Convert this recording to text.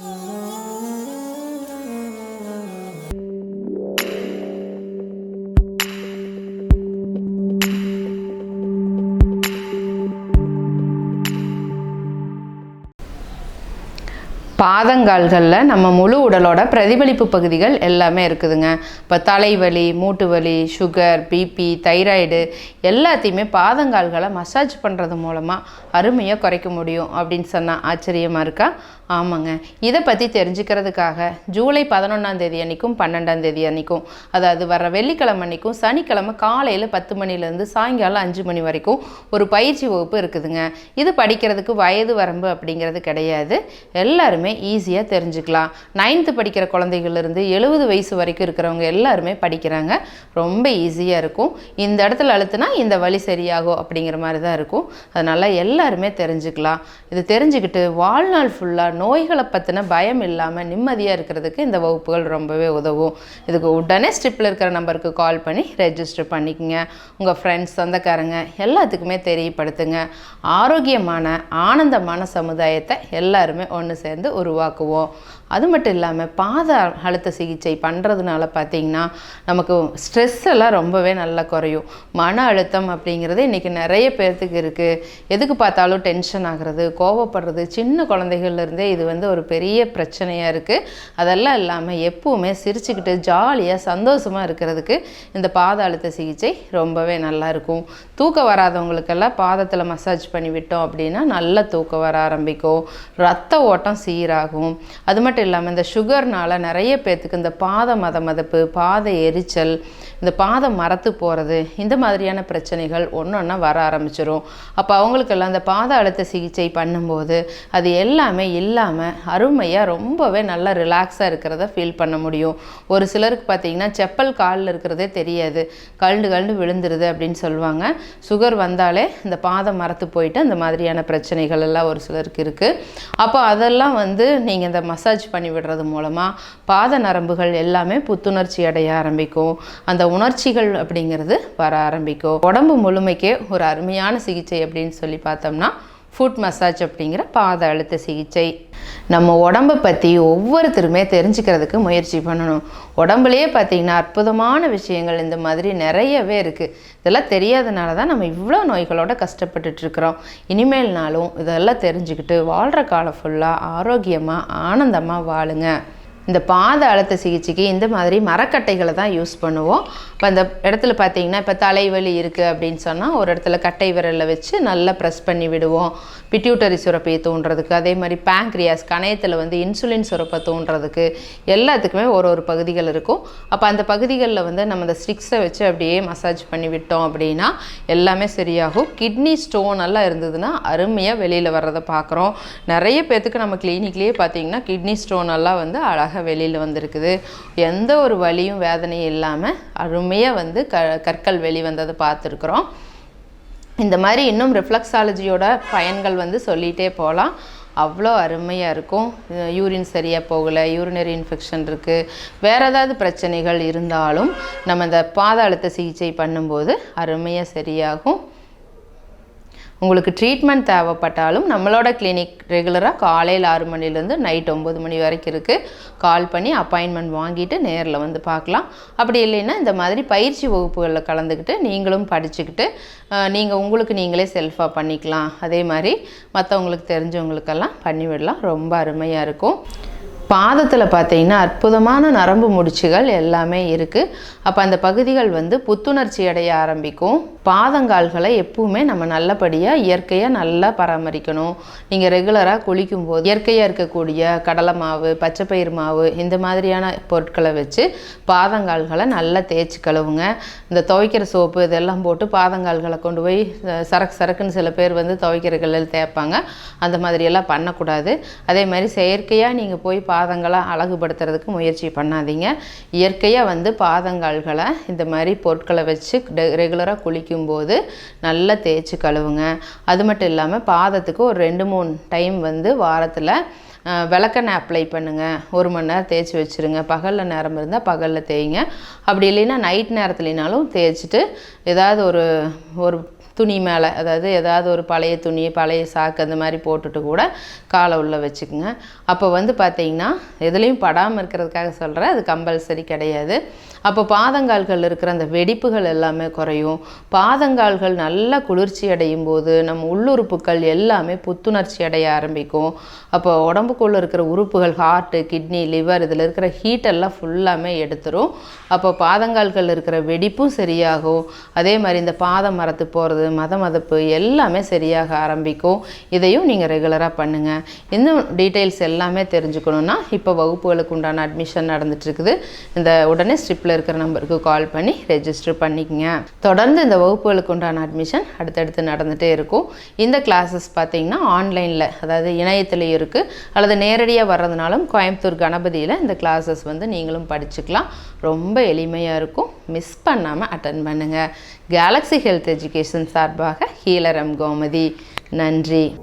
Mm-hmm. பாதங்கால்களில் நம்ம முழு உடலோட பிரதிபலிப்பு பகுதிகள் எல்லாமே இருக்குதுங்க. இப்போ தலைவலி மூட்டு வலி சுகர் பிபி தைராய்டு எல்லாத்தையுமே பாதங்கால்களை மசாஜ் பண்ணுறது மூலமாக அருமையாக குறைக்க முடியும் அப்படின்னு சொன்னால் ஆச்சரியமாக இருக்கா? ஆமாங்க. இதை பற்றி தெரிஞ்சுக்கிறதுக்காக ஜூலை பதினொன்றாம் தேதி அன்றைக்கும் பன்னெண்டாம் தேதி அன்றைக்கும் அதாவது வர வெள்ளிக்கிழமை அன்றைக்கும் சனிக்கிழமை காலையில் பத்து மணிலேருந்து சாயங்காலம் அஞ்சு மணி வரைக்கும் ஒரு பயிற்சி வகுப்பு இருக்குதுங்க. இது படிக்கிறதுக்கு வயது வரம்பு அப்படிங்கிறது கிடையாது. எல்லாருமே ஈஸியாக தெரிஞ்சுக்கலாம். நைன்த்து படிக்கிற குழந்தைகள்லேருந்து எழுபது வயசு வரைக்கும் இருக்கிறவங்க எல்லாருமே படிக்கிறாங்க. ரொம்ப ஈஸியாக இருக்கும். இந்த இடத்துல அழுத்துனா இந்த வழி சரியாகும் அப்படிங்கிற மாதிரி தான் இருக்கும். அதனால் எல்லாருமே தெரிஞ்சுக்கலாம். இது தெரிஞ்சுக்கிட்டு வாழ்நாள் ஃபுல்லாக நோய்களை பற்றின பயம் இல்லாமல் நிம்மதியாக இருக்கிறதுக்கு இந்த வகுப்புகள் ரொம்பவே உதவும். இதுக்கு உடனே ஸ்ட்ரிப்பில் இருக்கிற நம்பருக்கு கால் பண்ணி ரெஜிஸ்டர் பண்ணிக்கங்க. உங்கள் ஃப்ரெண்ட்ஸ் சொந்தக்காரங்க எல்லாத்துக்குமே தெரியப்படுத்துங்க. ஆரோக்கியமான ஆனந்தமான சமுதாயத்தை எல்லாருமே ஒன்று சேர்ந்து உருவாக்குவோம் அது மட்டும் இல்லாமல் பாத அழுத்த சிகிச்சை பண்ணுறதுனால பார்த்திங்கன்னா நமக்கு ஸ்ட்ரெஸ் எல்லாம் ரொம்பவே நல்லா குறையும். மன அழுத்தம் அப்படிங்கிறது இன்றைக்கி நிறைய பேர்த்துக்கு இருக்குது எதுக்கு பார்த்தாலும் டென்ஷன் ஆகிறது கோவப்படுறது சின்ன குழந்தைகள்லேருந்தே இது வந்து ஒரு பெரிய பிரச்சனையாக இருக்குது அதெல்லாம் இல்லாமல் எப்போவுமே சிரிச்சுக்கிட்டு ஜாலியாக சந்தோஷமாக இருக்கிறதுக்கு இந்த பாத அழுத்த சிகிச்சை ரொம்பவே நல்லாயிருக்கும் தூக்கம் வராதவங்களுக்கெல்லாம் பாதத்தில் மசாஜ் பண்ணி விட்டோம் அப்படின்னா நல்ல தூக்கம் வர ஆரம்பிக்கும். ரத்த ஓட்டம் சீராகும். அது மட்டும் இல்லாமல் இந்த சுகர்னால நிறைய பேர்த்துக்கு இந்த பாத மத மதப்பு பாத எரிச்சல் இந்த பாதம் மரத்து போகிறது இந்த மாதிரியான பிரச்சனைகள் ஒன்று ஒன்றா வர ஆரம்பிச்சிடும் அப்போ அவங்களுக்கெல்லாம் இந்த பாத அழுத்த சிகிச்சை பண்ணும்போது அது எல்லாமே இல்லாமல் அருமையாக ரொம்பவே நல்லா ரிலாக்ஸாக இருக்கிறத ஃபீல் பண்ண முடியும். ஒரு சிலருக்கு பார்த்தீங்கன்னா செப்பல் காலில் இருக்கிறதே தெரியாது. கழுண்டு கழுண்டு விழுந்துருது அப்படின்னு சொல்லுவாங்க. சுகர் வந்தாலே இந்த பாதம் மரத்து போயிட்டு அந்த மாதிரியான பிரச்சனைகள் எல்லாம் ஒரு சிலருக்கு இருக்குது அப்போ அதெல்லாம் வந்து நீங்கள் இந்த மசாஜ் பண்ணி விடுறது மூலமாக பாத நரம்புகள் எல்லாமே புத்துணர்ச்சி அடைய ஆரம்பிக்கும். அந்த உணர்ச்சிகள் அப்படிங்கிறது வர ஆரம்பிக்கும். உடம்பு முழுமைக்கே ஒரு அருமையான சிகிச்சை அப்படின்னு சொல்லி பார்த்தோம்னா ஃபுட் மசாஜ் அப்படிங்கிற பாத அழுத்த சிகிச்சை. நம்ம உடம்பை பற்றி ஒவ்வொருத்தருமே தெரிஞ்சுக்கிறதுக்கு முயற்சி பண்ணணும். உடம்புலையே பார்த்திங்கன்னா அற்புதமான விஷயங்கள் இந்த மாதிரி நிறையவே இருக்குது இதெல்லாம் தெரியாதனால தான் நம்ம இவ்வளோ நோய்களோட கஷ்டப்பட்டுட்ருக்குறோம் இனிமேல்னாலும் இதெல்லாம் தெரிஞ்சுக்கிட்டு வாழ்கிற காலம் ஃபுல்லாக ஆரோக்கியமாக ஆனந்தமாக வாழுங்க. இந்த பாத அழுத்த சிகிச்சைக்கு இந்த மாதிரி மரக்கட்டைகளை தான் யூஸ் பண்ணுவோம். இப்போ அந்த இடத்துல பார்த்தீங்கன்னா இப்போ தலைவலி இருக்குது அப்படின்னு சொன்னால் ஒரு இடத்துல கட்டை விரலில் வச்சு நல்லா ப்ரெஸ் பண்ணி விடுவோம். பிட்யூட்டரி சுரப்பையை தூண்டுறதுக்கு அதே மாதிரி பேங்க்ரியாஸ் கணையத்தில் வந்து இன்சுலின் சுரப்பை தூண்டுறதுக்கு எல்லாத்துக்குமே ஒரு ஒரு பகுதிகள் இருக்கும். அப்போ அந்த பகுதிகளில் வந்து நம்ம அந்த ஸ்டிக்ஸை வச்சு அப்படியே மசாஜ் பண்ணி விட்டோம் அப்படின்னா எல்லாமே சரியாகும். கிட்னி ஸ்டோன் எல்லாம் இருந்ததுன்னா அருமையாக வெளியில் வர்றதை பார்க்குறோம் நிறைய பேர்த்துக்கு நம்ம கிளினிக்லேயே பார்த்தீங்கன்னா கிட்னி ஸ்டோன் எல்லாம் வந்து அழகாக வெளியில் வந்திருக்குது. எந்த ஒரு வழியும் வேதனையும் இல்லாமல் அருமையாக வந்து க கற்கள் வெளி வந்ததை பார்த்துருக்குறோம். இந்த மாதிரி இன்னும் ரிஃப்ளெக்ஸாலஜியோட பயன்கள் வந்து சொல்லிகிட்டே போகலாம் அவ்வளோ அருமையாக இருக்கும். யூரின் சரியாக போகலை யூரினரி இன்ஃபெக்ஷன் இருக்குது வேறு ஏதாவது பிரச்சனைகள் இருந்தாலும் நம்ம இந்த பாத அழுத்த சிகிச்சை பண்ணும்போது அருமையாக சரியாகும். உங்களுக்கு ட்ரீட்மெண்ட் தேவைப்பட்டாலும் நம்மளோட கிளினிக் ரெகுலராக காலையில் ஆறு மணிலேருந்து நைட் ஒம்பது மணி வரைக்கும் இருக்குது கால் பண்ணி அப்பாயின்மெண்ட் வாங்கிட்டு நேரில் வந்து பார்க்கலாம். அப்படி இல்லைன்னா இந்த மாதிரி பயிற்சி வகுப்புகளில் கலந்துக்கிட்டு நீங்களும் படிச்சுக்கிட்டு நீங்கள் உங்களுக்கு நீங்களே செல்ஃபாக பண்ணிக்கலாம். அதே மாதிரி மற்றவங்களுக்கு தெரிஞ்சவங்களுக்கெல்லாம் பண்ணிவிடலாம். ரொம்ப அருமையாக இருக்கும். பாதத்தில் பார்த்தீங்கன்னா அற்புதமான நரம்பு முடிச்சுகள் எல்லாமே இருக்குது அப்போ அந்த பகுதிகள் வந்து புத்துணர்ச்சி அடைய ஆரம்பிக்கும். பாதங்கால்களை எப்பவுமே நம்ம நல்லபடியாக இயற்கையாக நல்லா பராமரிக்கணும். நீங்கள் ரெகுலராக குளிக்கும்போது இயற்கையாக இருக்கக்கூடிய கடலை மாவு பச்சைப்பயிர் மாவு இந்த மாதிரியான பொருட்களை வச்சு பாதங்கால்களை நல்லா தேய்ச்சி கழுவுங்க. இந்த துவைக்கிற சோப்பு இதெல்லாம் போட்டு பாதங்கால்களை கொண்டு போய் சரக்கு சரக்குன்னு சில பேர் வந்து துவைக்கிற கல்லில் தேய்ப்பாங்க. அந்த மாதிரியெல்லாம் பண்ணக்கூடாது. அதே மாதிரி செயற்கையாக நீங்கள் போய் பா பாதங்களை அழகுபடுத்துறதுக்கு முயற்சி பண்ணாதீங்க. இயற்கையாக வந்து பாதங்கால்களை இந்த மாதிரி பொருட்களை வச்சு ரெகுலராக குளிக்கும்போது நல்லா தேய்ச்சி கழுவுங்க. அது மட்டும் இல்லாமல் பாதத்துக்கு ஒரு ரெண்டு மூணு டைம் வந்து வாரத்தில் அஹ், விளக்கெண்ணெய் அப்ளை பண்ணுங்கள் ஒரு மணி நேரம் தேய்ச்சி வச்சுருங்க. பகலில் நேரம் இருந்தால் பகலில் தேய்ங்க. அப்படி இல்லைன்னா நைட் நேரத்துலனாலும் தேய்ச்சிட்டு ஏதாவது ஒரு ஒரு துணி மேலே அதாவது ஏதாவது ஒரு பழைய துணி பழைய சாக்கு அந்த மாதிரி போட்டுட்டு கூட காலை உள்ளே வச்சுக்குங்க. அப்போ வந்து பார்த்தீங்கன்னா எதுலேயும் படாமல் இருக்கிறதுக்காக சொல்கிறேன் அது கம்பல்சரி கிடையாது. அப்போ பாதங்கால்கள் இருக்கிற அந்த வெடிப்புகள் எல்லாமே குறையும். பாதங்கால்கள் நல்லா குளிர்ச்சி அடையும் போது நம்ம உள்ளுறுப்புகள் எல்லாமே புத்துணர்ச்சி அடைய ஆரம்பிக்கும். அப்போ உடம்புக்குள்ளே இருக்கிற உறுப்புகள் ஹார்ட்டு கிட்னி லிவர் இதில் இருக்கிற ஹீட் எல்லாம் ஃபுல்லாமே எடுத்துரும். அப்போ பாதங்கால்கள் இருக்கிற வெடிப்பும் சரியாகும். அதே மாதிரி இந்த பாதம் மரத்து போகிறது மத மதப்பு எல்லாமே சரியாக ஆரம்பிக்கும். இதையும் நீங்கள் ரெகுலராக பண்ணுங்கள் இன்னும் டீட்டெயில்ஸ் எல்லாமே தெரிஞ்சுக்கணுன்னா இப்போ வகுப்புகளுக்கு உண்டான அட்மிஷன் நடந்துட்டுருக்குது. இந்த உடனே ஸ்ட்ரிப்பில் இருக்கிற நம்பருக்கு கால் பண்ணி ரெஜிஸ்டர் பண்ணிக்கங்க. தொடர்ந்து இந்த வகுப்புகளுக்கு உண்டான அட்மிஷன் அடுத்தடுத்து நடந்துகிட்டே இருக்கும். இந்த கிளாஸஸ் பார்த்தீங்கன்னா ஆன்லைனில் அதாவது இணையத்துலேயும் இருக்குது அல்லது நேரடியாக வர்றதுனாலும் கோயம்புத்தூர் கணபதியில் இந்த கிளாஸஸ் வந்து நீங்களும் படிச்சுக்கலாம். ரொம்ப எளிமையாக இருக்கும். மிஸ் பண்ணாமல் அட்டன் பண்ணுங்கள் கேலக்ஸி ஹெல்த் எஜுகேஷன் சார்பாக ஹீலரம் கோமதி. நன்றி.